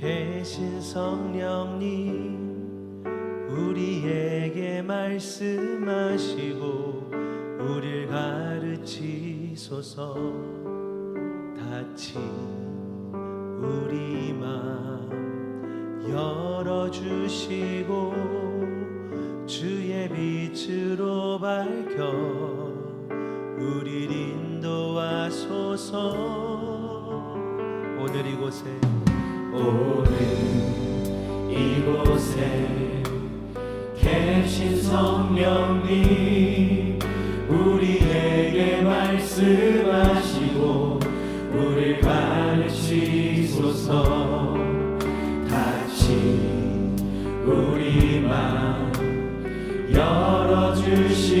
계신 성령님 우리에게 말씀하시고 우릴 가르치소서. 닫힌 우리 맘 열어주시고 주의 빛으로 밝혀 우릴 인도하소서. 오늘 이곳에 오늘 이곳에 계신 성령님 우리에게 말씀하시고 우릴 가르치소서. 다시 우리 맘 열어주시고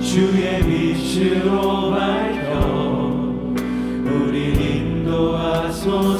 주의 빛으로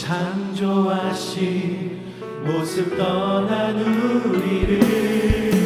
창조하신 모습 떠난 우리를.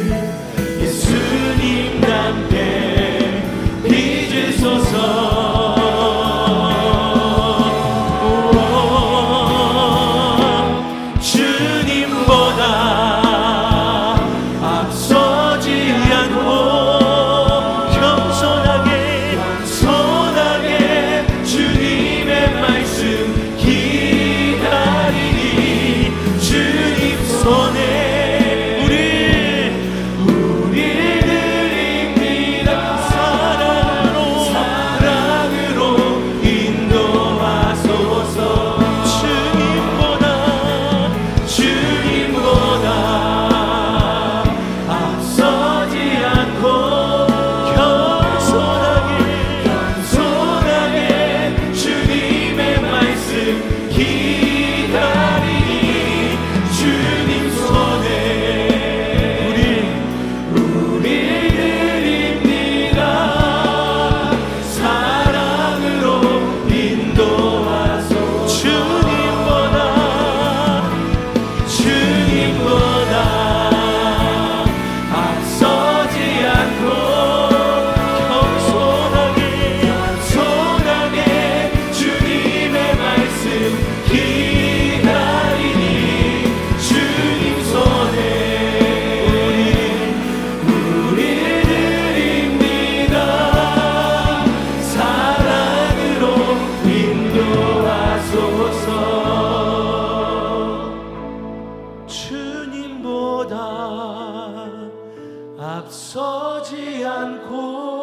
앞서지 않고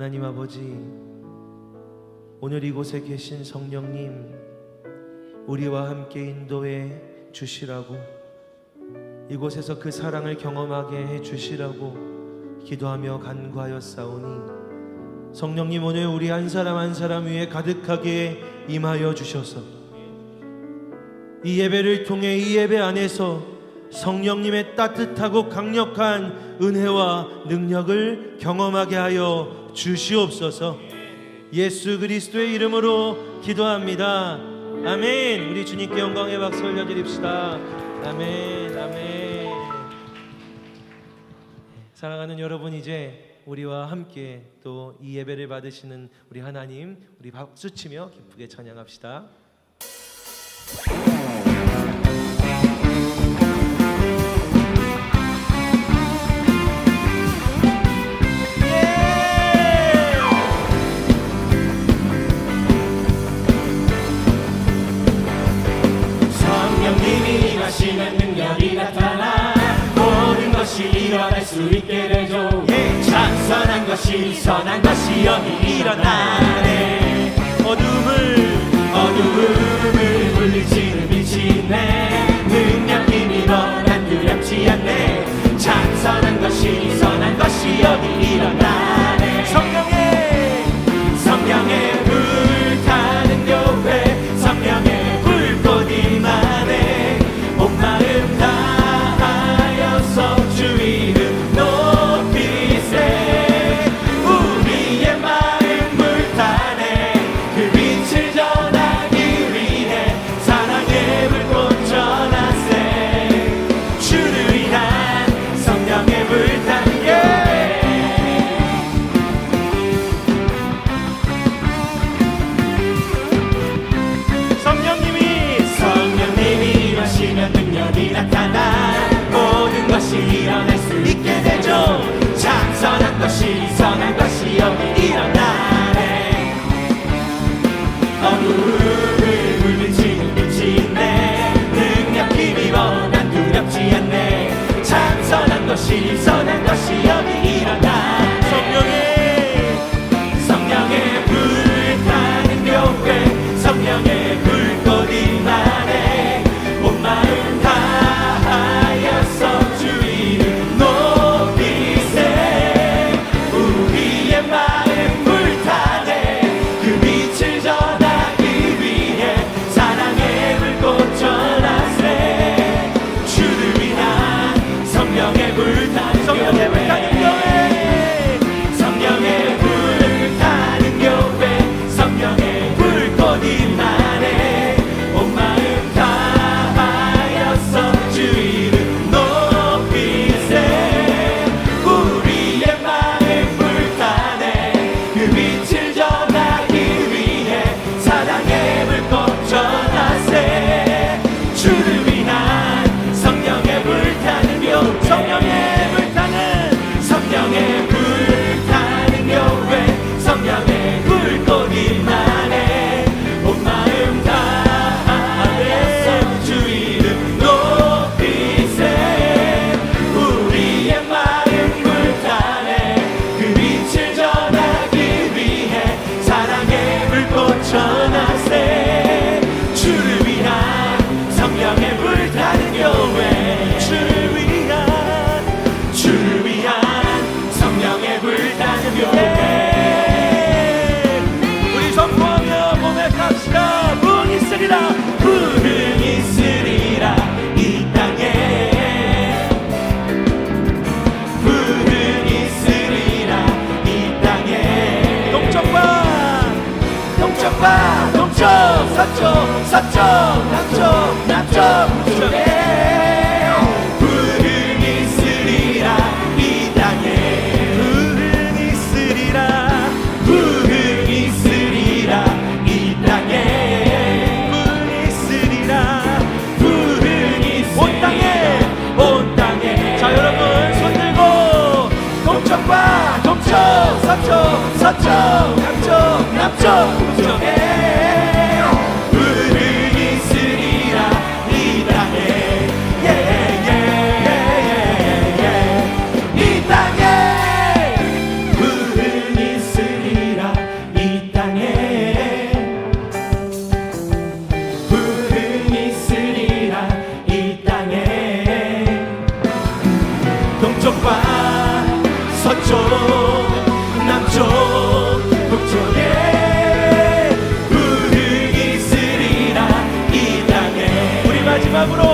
하나님 아버지 오늘 이곳에 계신 성령님 우리와 함께 인도해 주시라고 이곳에서 그 사랑을 경험하게 해 주시라고 기도하며 간구하였사오니 성령님 오늘 우리 한 사람 한 사람 위에 가득하게 임하여 주셔서 이 예배를 통해 이 예배 안에서 성령님의 따뜻하고 강력한 은혜와 능력을 경험하게 하여 주시옵소서. 예수 그리스도의 이름으로 기도합니다. 아멘. 우리 주님께 영광의 박수 올려드립시다. 아멘. 아멘. 사랑하는 여러분 이제 우리와 함께 또 이 예배를 받으시는 우리 하나님 우리 박수치며 기쁘게 찬양합시다. 것이 선한 것이 여기 일어나네. 어둠을 어두움을 물리치는 빛이 있네. 능력 힘이 너난 두렵지 않네. 찬 선한 것이 선한 것이 여기 일어나네 찬선한 것 동방 동쪽 서쪽 서쪽 남쪽 남쪽 북쪽에 푸른 있으리라 이 땅에. 푸른 있으리라 푸른 있으리라 이 땅에. 푸른 있으리라 푸른 있으리라. 온 땅에. 온 땅에. 자 여러분 손 들고. 동쪽과 동쪽 서쪽 서쪽 남쪽 남쪽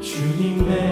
주님 내 마음의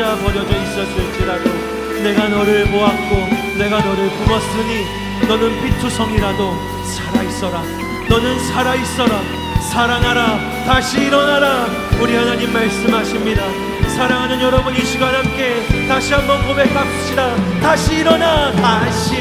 혼자 버려져 있었을지라도 내가 너를 보았고 내가 너를 품었으니 너는 피투성이라도 살아있어라. 너는 살아있어라. 살아나라. 다시 일어나라. 우리 하나님 말씀하십니다. 사랑하는 여러분 이 시간 함께 다시 한번 고백합시다. 다시 일어나. 다시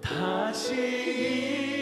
다시